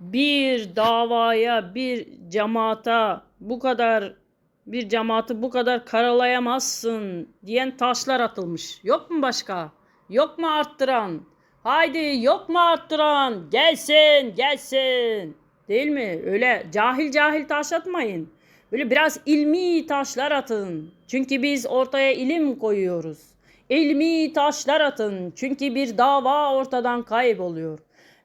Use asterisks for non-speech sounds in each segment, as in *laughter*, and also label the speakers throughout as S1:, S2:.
S1: bir davaya, bir cemaata bu kadar bir cemaati bu kadar karalayamazsın diyen taşlar atılmış. Yok mu başka? Yok mu arttıran? Haydi yok mu arttıran? Gelsin, gelsin. Değil mi? Öyle cahil cahil taş atmayın. Böyle biraz ilmi taşlar atın. Çünkü biz ortaya ilim koyuyoruz. İlmi taşlar atın. Çünkü bir dava ortadan kayboluyor.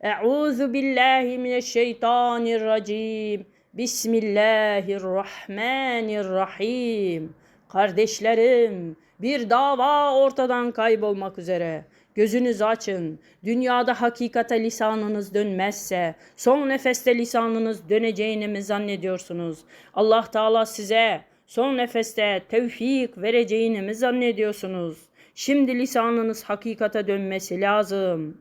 S1: Euzu billahi mineşşeytanirracim. Bismillahirrahmanirrahim. Kardeşlerim, bir dava ortadan kaybolmak üzere. Gözünüzü açın. Dünyada hakikate lisanınız dönmezse, son nefeste lisanınız döneceğini mi zannediyorsunuz? Allah Teala size son nefeste tevfik vereceğini mi zannediyorsunuz? Şimdi lisanınız hakikate dönmesi lazım.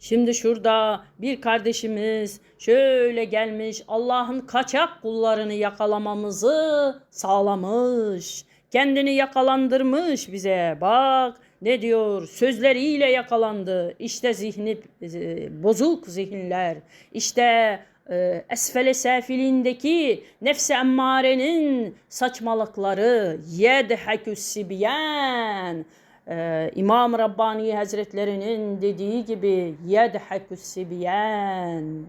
S1: Şimdi şurada bir kardeşimiz şöyle gelmiş Allah'ın kaçak kullarını yakalamamızı sağlamış. Kendini yakalandırmış bize. Bak ne diyor? Sözleriyle yakalandı. İşte zihni e, bozuk zihinler. İşte e, esfele safilindeki nefsi emmarenin saçmalıkları. Yedhekü sibyen. Ee, İmam Rabbani Hazretlerinin dediği gibi yedhekü sibyen.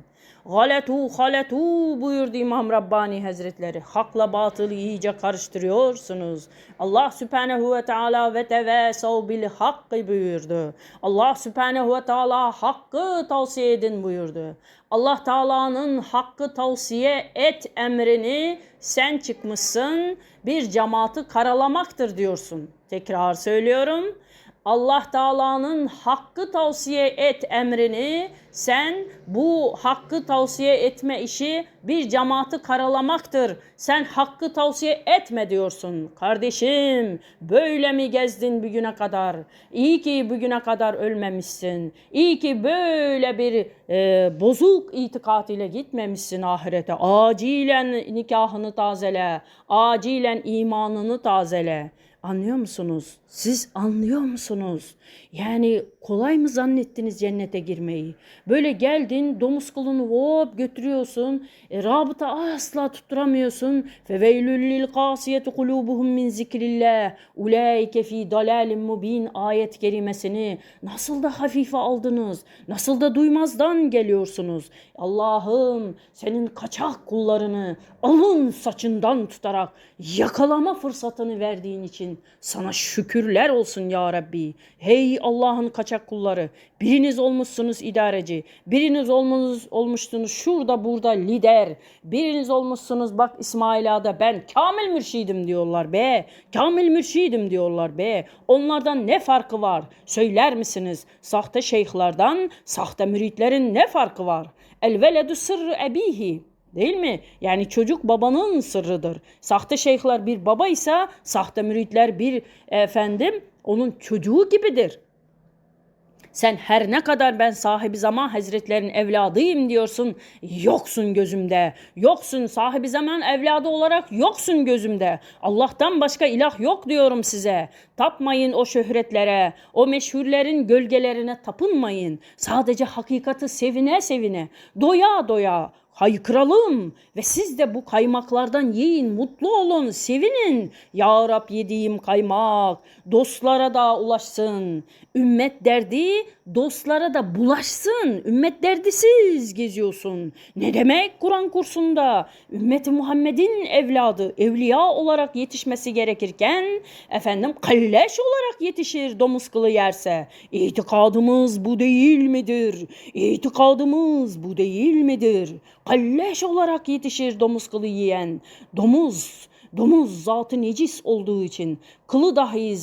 S1: Galetu galetu buyurdu İmam Rabbani Hazretleri. Hakla batılı iyice karıştırıyorsunuz. Allah Sübhanehu ve Teala ve tevesav bil hakkı buyurdu. Allah Sübhanehu ve Teala hakkı tavsiye edin buyurdu. Allah Teala'nın hakkı tavsiye et emrini sen çıkmışsın bir cemaati karalamaktır diyorsun. Tekrar söylüyorum. Allah Teala'nın hakkı tavsiye et emrini sen bu hakkı tavsiye etme işi bir cemaati karalamaktır. Sen hakkı tavsiye etme diyorsun. Kardeşim böyle mi gezdin bugüne kadar? İyi ki bugüne kadar ölmemişsin. İyi ki böyle bir e, bozuk itikat ile gitmemişsin ahirete. Acilen nikahını tazele. Acilen imanını tazele. Anlıyor musunuz? Siz anlıyor musunuz? Yani kolay mı zannettiniz cennete girmeyi? Böyle geldin domuz kılını hop götürüyorsun. E, rabıta asla tutturamıyorsun. Feveylül lil kasiyeti kulubuhum min zikrillah. Ulaike fi dalalin mubin ayet kerimesini nasıl da hafife aldınız? Nasıl da duymazdan geliyorsunuz? Allah'ım senin kaçak kullarını alın saçından tutarak yakalama fırsatını verdiğin için sana şükürler olsun ya Rabbi. Hey Allah'ın kaçak kulları. Biriniz olmuşsunuz idareci. Biriniz olmuş, olmuşsunuz şurada burada lider. Biriniz olmuşsunuz bak İsmail Ağa'da ben kamil mürşidim diyorlar be. Kamil mürşidim diyorlar be. Onlardan ne farkı var? Söyler misiniz? Sahte şeyhlerden, sahte müritlerin ne farkı var? El veledü sırrı ebihi. Değil mi? Yani çocuk babanın sırrıdır. Sahte şeyhler bir baba ise sahte müritler bir efendim onun çocuğu gibidir. Sen her ne kadar ben sahibi zaman hazretlerin evladıyım diyorsun. Yoksun gözümde. Yoksun sahibi zaman evladı olarak yoksun gözümde. Allah'tan başka ilah yok diyorum size. Tapmayın o şöhretlere, o meşhurlerin gölgelerine tapınmayın. Sadece hakikati sevine sevine, doya doya, haykıralım ve siz de bu kaymaklardan yiyin, mutlu olun, sevinin. Ya Rab yediğim kaymak dostlara da ulaşsın. Ümmet derdi dostlara da bulaşsın. Ümmet derdisiz geziyorsun. Ne demek Kur'an kursunda? Ümmeti Muhammed'in evladı evliya olarak yetişmesi gerekirken efendim kalleş olarak yetişir domuz kılı yerse. İtikadımız bu değil midir? İtikadımız bu değil midir? Kalleş olarak yetişir domuz kılı yiyen. Domuz Domuz zatı necis olduğu için kılı dahi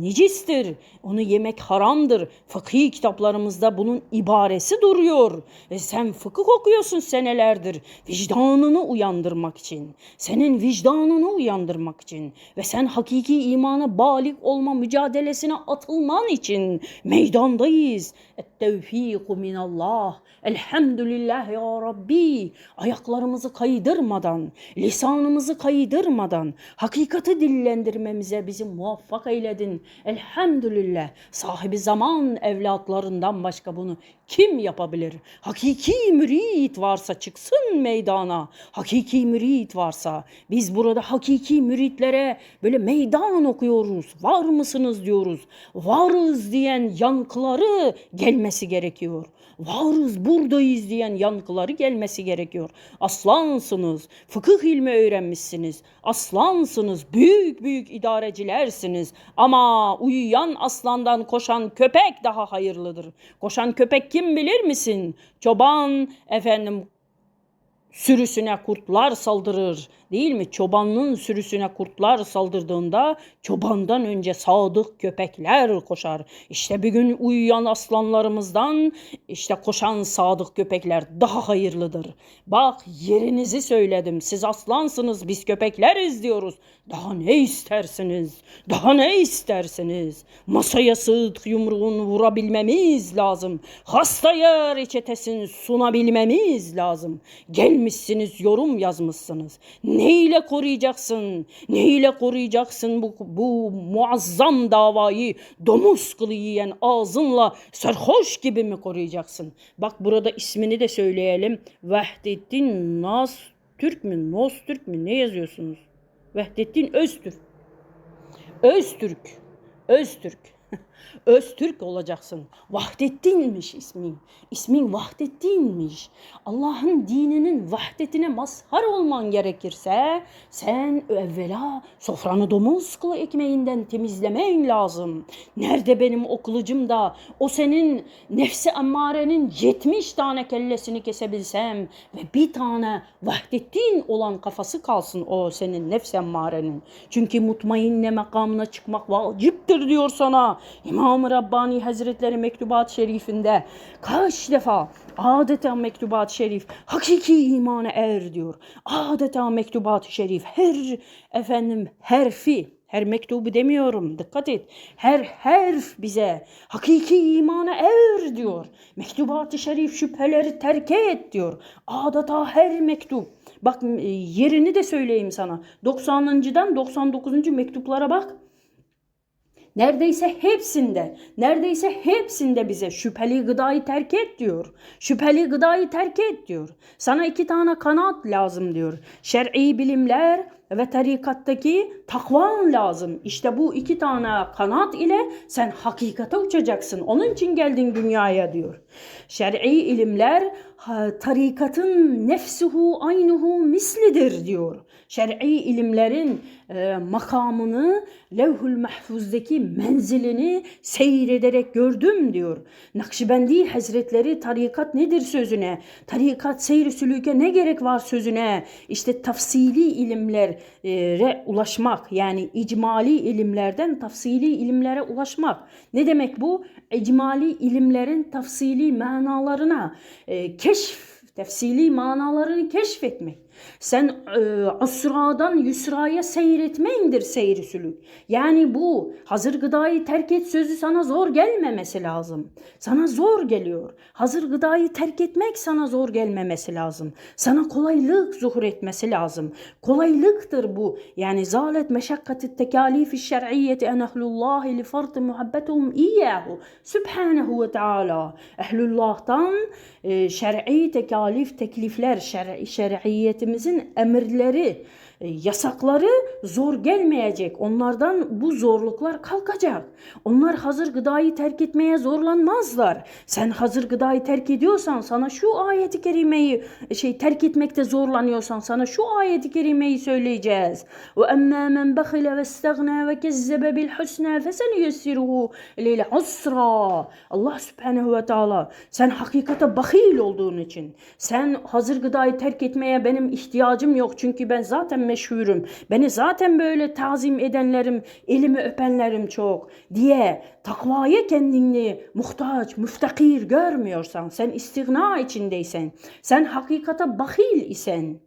S1: necistir. Onu yemek haramdır. Fıkhi kitaplarımızda bunun ibaresi duruyor. Ve sen fıkıh okuyorsun senelerdir. Vicdanını uyandırmak için. Senin vicdanını uyandırmak için. Ve sen hakiki imana balik olma mücadelesine atılman için meydandayız. Et-tevfiku minallah. Elhamdülillah ya Rabbi. Ayaklarımızı kaydırmadan, lisanımızı kaydırmadan, hakikati dillendirmemize bizi muvaffak eyledin. Elhamdülillah. Sahibi zaman evlatlarından başka bunu kim yapabilir? Hakiki mürit varsa çıksın meydana. Hakiki mürit varsa biz burada hakiki müritlere böyle meydan okuyoruz. Var mısınız diyoruz. Varız diyen yankıları gelmesi gerekiyor. Varız buradayız diyen yankıları gelmesi gerekiyor. Aslansınız. Fıkıh ilmi öğrenmişsiniz. Aslansınız. Büyük büyük idarecilersiniz. Ama uyuyan aslandan koşan köpek daha hayırlıdır. Koşan köpek kim bilir misin? Çoban efendim sürüsüne kurtlar saldırır değil mi? Çobanın sürüsüne kurtlar saldırdığında çobandan önce sadık köpekler koşar. İşte bir gün uyuyan aslanlarımızdan işte koşan sadık köpekler daha hayırlıdır. Bak yerinizi söyledim. Siz aslansınız biz köpekleriz diyoruz. Daha ne istersiniz? Daha ne istersiniz? Masaya sık yumruğunu vurabilmemiz lazım. Hastaya reçetesini sunabilmemiz lazım. Gelmişsiniz yorum yazmışsınız. Ne ile koruyacaksın? Ne ile koruyacaksın bu, bu muazzam davayı domuz kılı yiyen ağzınla sarhoş gibi mi koruyacaksın? Bak burada ismini de söyleyelim. Vahdettin Nas Türk mü? Nos Türk mü? Ne yazıyorsunuz? Vahdettin Öztürk. Öztürk. Öztürk. *laughs* Öztürk olacaksın. Vahdettinmiş ismin. İsmin Vahdettinmiş. Allah'ın dininin vahdetine mazhar olman gerekirse sen evvela sofranı domuz kılı ekmeğinden temizlemen lazım. Nerede benim o kılıcım da o senin nefsi emmarenin 70 tane kellesini kesebilsem ve bir tane Vahdettin olan kafası kalsın o senin nefsi emmarenin. Çünkü mutmainne makamına çıkmak vaciptir diyor sana. İmam-ı Rabbani Hazretleri Mektubat-ı Şerifinde kaç defa adeta Mektubat-ı Şerif hakiki imana er diyor. Adeta Mektubat-ı Şerif her efendim herfi her mektubu demiyorum dikkat et. Her harf bize hakiki imana er diyor. Mektubat-ı şerif şüpheleri terk et diyor. Adeta her mektup. Bak e, yerini de söyleyeyim sana. 90'dan 99. mektuplara bak. Neredeyse hepsinde, neredeyse hepsinde bize şüpheli gıdayı terk et diyor. Şüpheli gıdayı terk et diyor. Sana iki tane kanat lazım diyor. Şer'i bilimler ve tarikattaki takvan lazım. İşte bu iki tane kanat ile sen hakikate uçacaksın. Onun için geldin dünyaya diyor. Şer'i ilimler tarikatın nefsuhu aynuhu mislidir diyor. Şer'i ilimlerin e, makamını levhul mahfuzdaki menzilini seyrederek gördüm diyor. Nakşibendi Hazretleri tarikat nedir sözüne? Tarikat seyri sülüke ne gerek var sözüne? İşte tafsili ilimlere ulaşmak yani icmali ilimlerden tafsili ilimlere ulaşmak. Ne demek bu? İcmali ilimlerin tafsili manalarına e, keşf, tefsili manalarını keşfetmek. Sen e, asradan yusraya seyretmendir seyri sülük. Yani bu hazır gıdayı terk et sözü sana zor gelmemesi lazım. Sana zor geliyor. Hazır gıdayı terk etmek sana zor gelmemesi lazım. Sana kolaylık zuhur etmesi lazım. Kolaylıktır bu. Yani zalet meşakkati tekalifi şer'iyyeti en ehlullahi li fartı muhabbetuhum iyyahu. Sübhanehu ve Teala. Ehlullah'tan e, şer'i tekalif, teklifler, şer'i, şer'iyetimizin emirleri, yasakları zor gelmeyecek. Onlardan bu zorluklar kalkacak. Onlar hazır gıdayı terk etmeye zorlanmazlar. Sen hazır gıdayı terk ediyorsan sana şu ayeti kerimeyi şey terk etmekte zorlanıyorsan sana şu ayeti kerimeyi söyleyeceğiz. Ve emmâ men bakhile ve istagna ve kezzebe bil husna fesenuyessiruhu lil usra. Allah subhanehu ve taala sen hakikate bahil olduğun için sen hazır gıdayı terk etmeye benim ihtiyacım yok çünkü ben zaten meşhurum. Beni zaten böyle tazim edenlerim, elimi öpenlerim çok diye takvaya kendini muhtaç, müftakir görmüyorsan, sen istigna içindeysen, sen hakikata bahil isen,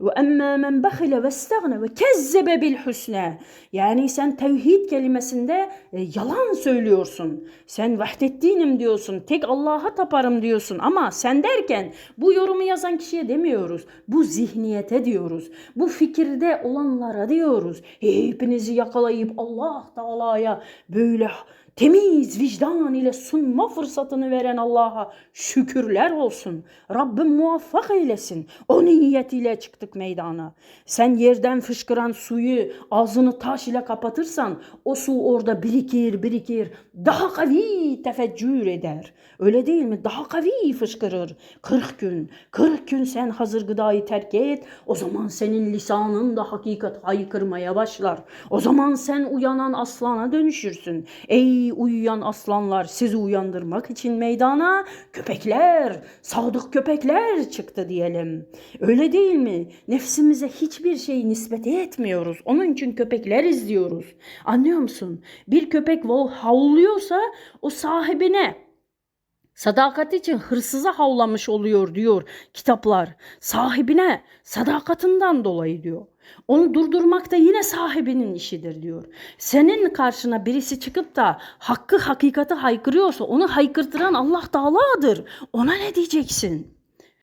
S1: ve emmâ men behile ve istagna ve kezzebe bil husna. Yani sen tevhid kelimesinde e, yalan söylüyorsun. Sen vahdettinim diyorsun. Tek Allah'a taparım diyorsun. Ama sen derken bu yorumu yazan kişiye demiyoruz. Bu zihniyete diyoruz. Bu fikirde olanlara diyoruz. Hepinizi yakalayıp Allah Teala'ya böyle temiz vicdan ile sunma fırsatını veren Allah'a şükürler olsun. Rabbim muvaffak eylesin. O niyetiyle çıktık meydana. Sen yerden fışkıran suyu ağzını taş ile kapatırsan o su orada birikir birikir daha kavi tefeccür eder. Öyle değil mi? Daha kavi fışkırır. 40 gün, 40 gün sen hazır gıdayı terk et. O zaman senin lisanın da hakikat haykırmaya başlar. O zaman sen uyanan aslana dönüşürsün. Ey uyuyan aslanlar sizi uyandırmak için meydana köpekler, sadık köpekler çıktı diyelim. Öyle değil mi? Nefsimize hiçbir şey nispet etmiyoruz. Onun için köpekler izliyoruz. Anlıyor musun? Bir köpek havluyorsa o sahibine Sadakat için hırsıza havlamış oluyor diyor kitaplar. Sahibine sadakatinden dolayı diyor. Onu durdurmak da yine sahibinin işidir diyor. Senin karşına birisi çıkıp da hakkı hakikati haykırıyorsa onu haykırtıran Allah Teala'dır. Ona ne diyeceksin?